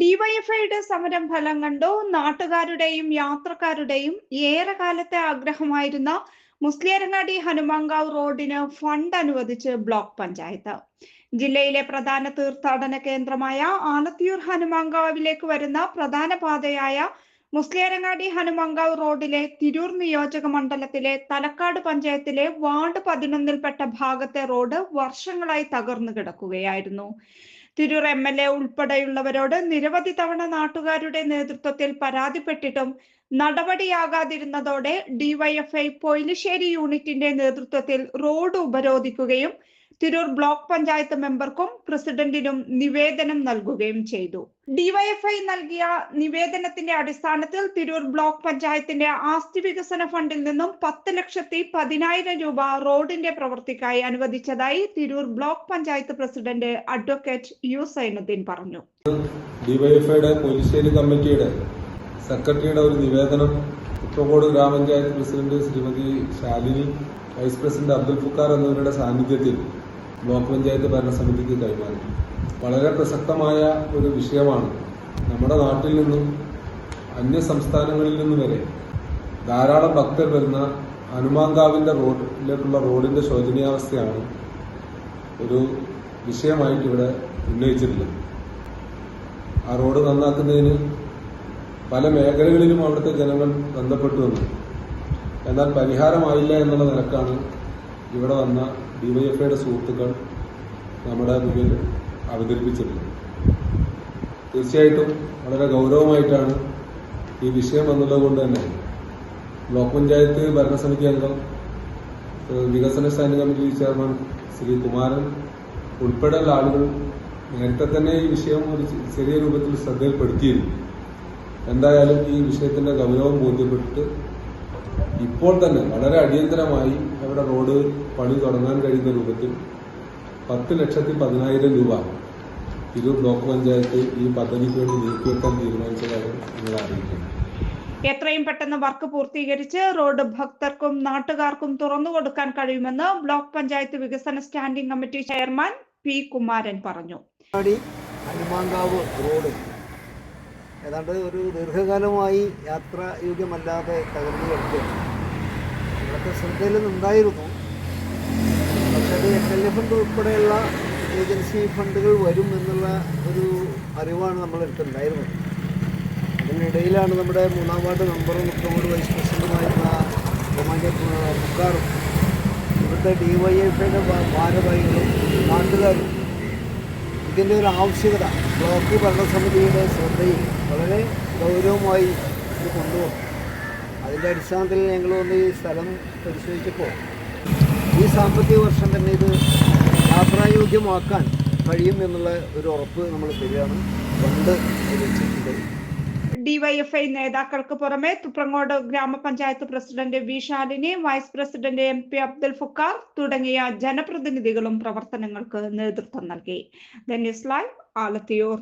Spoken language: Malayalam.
ഡിവൈഎഫ്ഐയുടെ സമരം ഫലം കണ്ടോ? നാട്ടുകാരുടെയും യാത്രക്കാരുടെയും ഏറെ കാലത്തെ ആഗ്രഹമായിരുന്ന മുസ്ലിയരങ്ങാടി ഹനുമാങ്കാവ് റോഡിന് ഫണ്ട് അനുവദിച്ച് ബ്ലോക്ക് പഞ്ചായത്ത്. ജില്ലയിലെ പ്രധാന തീർത്ഥാടന കേന്ദ്രമായ ആലത്തിയൂർ ഹനുമാങ്കാവിലേക്ക് വരുന്ന പ്രധാന പാതയായ മുസ്ലിയരങ്ങാടി ഹനുമാങ്കാവ് റോഡിലെ തിരൂർ നിയോജക മണ്ഡലത്തിലെ തലക്കാട് പഞ്ചായത്തിലെ വാർഡ് പതിനൊന്നിൽപ്പെട്ട ഭാഗത്തെ റോഡ് വർഷങ്ങളായി തകർന്നു കിടക്കുകയായിരുന്നു. തിരൂർ എം എൽ എ ഉൾപ്പെടെയുള്ളവരോട് നിരവധി തവണ നാട്ടുകാരുടെ നേതൃത്വത്തിൽ പരാതിപ്പെട്ടിട്ടും നടപടിയാകാതിരുന്നതോടെ ഡിവൈഎഫ്ഐ പൊയിലിശ്ശേരി യൂണിറ്റിന്റെ നേതൃത്വത്തിൽ റോഡ് ഉപരോധിക്കുകയും തിരൂർ ബ്ലോക്ക് പഞ്ചായത്ത് മെമ്പർക്കും പ്രസിഡന്റിനും നിവേദനം നൽകുകയും ചെയ്തു. ഡിവൈഎഫ്ഐ നൽകിയ നിവേദനത്തിന്റെ അടിസ്ഥാനത്തിൽ തിരൂർ ബ്ലോക്ക് പഞ്ചായത്തിന്റെ ആസ്തി വികസന ഫണ്ടിൽ നിന്നും പത്ത് ലക്ഷത്തി പതിനായിരം രൂപ റോഡിന്റെ പ്രവൃത്തിക്കായി അനുവദിച്ചതായി Tirur block panchayat president advocate U Zainuddin പറഞ്ഞു. ഡിവൈഎഫ്ഐയുടെ പോലീശ്ശേരി കമ്മിറ്റിയുടെ സെക്രട്ടറിയുടെ ഒരു നിവേദനം Kuttakkode grama panchayat president Shrimati Shalini vice president Abdul Fukkar എന്നിവരുടെ സാന്നിധ്യത്തിൽ ബ്ലോക്ക് പഞ്ചായത്ത് ഭരണസമിതിക്ക് കൈമാറി. വളരെ പ്രസക്തമായ ഒരു വിഷയമാണ് നമ്മുടെ നാട്ടിൽ നിന്നും അന്യ സംസ്ഥാനങ്ങളിൽ നിന്നും വരെ ധാരാളം ഭക്തർ വരുന്ന ഹനുമാങ്കാവിന്റെ റോഡിലേക്കുള്ള റോഡിന്റെ ശോചനീയാവസ്ഥയാണ് ഒരു വിഷയമായിട്ട് ഇവിടെ ഉന്നയിച്ചിട്ടുള്ളത്. ആ റോഡ് നന്നാക്കുന്നതിന് പല മേഖലകളിലും അവിടുത്തെ ജനങ്ങൾ ബന്ധപ്പെട്ടു വന്നു എന്നാൽ പരിഹാരമായില്ല എന്നുള്ള നിലക്കാണ് ഇവിടെ വന്ന ഡിവൈഎഫ്ഐയുടെ സുഹൃത്തുക്കൾ നമ്മുടെ മുന്നിൽ അവതരിപ്പിച്ചിട്ടുള്ളത് തീർച്ചയായിട്ടും വളരെ ഗൗരവമായിട്ടാണ് ഈ വിഷയം വന്നുള്ളത് കൊണ്ട് തന്നെ. ബ്ലോക്ക് പഞ്ചായത്ത് ഭരണസമിതി അംഗം വികസന standing committee chairman Shri Kumaran ഉൾപ്പെടെയുള്ള ആളുകൾ നേരത്തെ തന്നെ ഈ വിഷയം ഒരു ചെറിയ രൂപത്തിൽ ശ്രദ്ധയിൽപ്പെടുത്തിയിരുന്നു. എന്തായാലും ഈ വിഷയത്തിന്റെ ഗൗരവം ബോധ്യപ്പെട്ടിട്ട് ഇപ്പോൾ തന്നെ വളരെ അടിയന്തരമായി അവരുടെ റോഡ് പണി തുടങ്ങാൻ കഴിയുന്ന രൂപത്തിൽ പത്ത് ലക്ഷത്തി പതിനായിരം രൂപ തിരൂർ ബ്ലോക്ക് പഞ്ചായത്ത് ഈ പദ്ധതിക്ക് വേണ്ടി നീക്കിവെക്കാൻ തീരുമാനിച്ചതായി നിങ്ങൾ അറിയിക്കുന്നു. എത്രയും പെട്ടെന്ന് വർക്ക് പൂർത്തീകരിച്ച് റോഡ് ഭക്തർക്കും നാട്ടുകാർക്കും തുറന്നു കൊടുക്കാൻ കഴിയുമെന്ന് ബ്ലോക്ക് പഞ്ചായത്ത് വികസന standing committee chairman P Kumaran പറഞ്ഞു. ഹനുമാങ്കാവ് റോഡ്. ഏതാണ്ട് ഒരു ദീർഘകാലമായി യാത്രായോഗ്യമല്ലാതെ തകർന്നു കിടക്കുകയാണ്. ഇവിടുത്തെ ശ്രദ്ധയിൽ നിന്നുണ്ടായിരുന്നു പക്ഷേ അത് എൽ എ ഫണ്ട് ഉൾപ്പെടെയുള്ള ഏജൻസി ഫണ്ടുകൾ വരും എന്നുള്ള ഒരു അറിവാണ് നമ്മളെടുത്തുണ്ടായിരുന്നത് അതിനിടയിലാണ് നമ്മുടെ മൂന്നാം വാർഡ് മെമ്പറും മുഖ്യമോട് വൈസ് പ്രസിഡന്റുമായിട്ടുള്ള ബഹുമാന്യ മുക്കാറും ഇവിടുത്തെ ഡി വൈ എഫ് ഐയുടെ ഭാരവാഹികളും നാട്ടുകാരും ഇതിന്റെ ഒരു ആവശ്യകത ബ്ലോക്ക് ഭരണസമിതിയുടെ ശ്രദ്ധയിൽ വളരെ ഗൗരവമായി ഇത് കൊണ്ടുവന്നു. അതിന്റെ അടിസ്ഥാനത്തിൽ ഞങ്ങൾ വന്ന് ഈ സ്ഥലം പരിശോധിച്ചപ്പോൾ ഈ സാമ്പത്തിക വർഷം തന്നെ ഇത് യാത്രായോഗ്യമാക്കാൻ കഴിയും എന്നുള്ള ഒരു ഉറപ്പ് നമ്മൾ തരികയാണ്. കൊണ്ട് വെച്ചിട്ടുണ്ട്. ഡിവൈഎഫ്ഐ നേതാക്കൾക്ക് പുറമെ Thuprangode grama panchayat president V Shalini vice president M P Abdul Fukkar തുടങ്ങിയ ജനപ്രതിനിധികളും പ്രവർത്തനങ്ങൾക്ക് നേതൃത്വം നൽകി. The news live Alathiyur.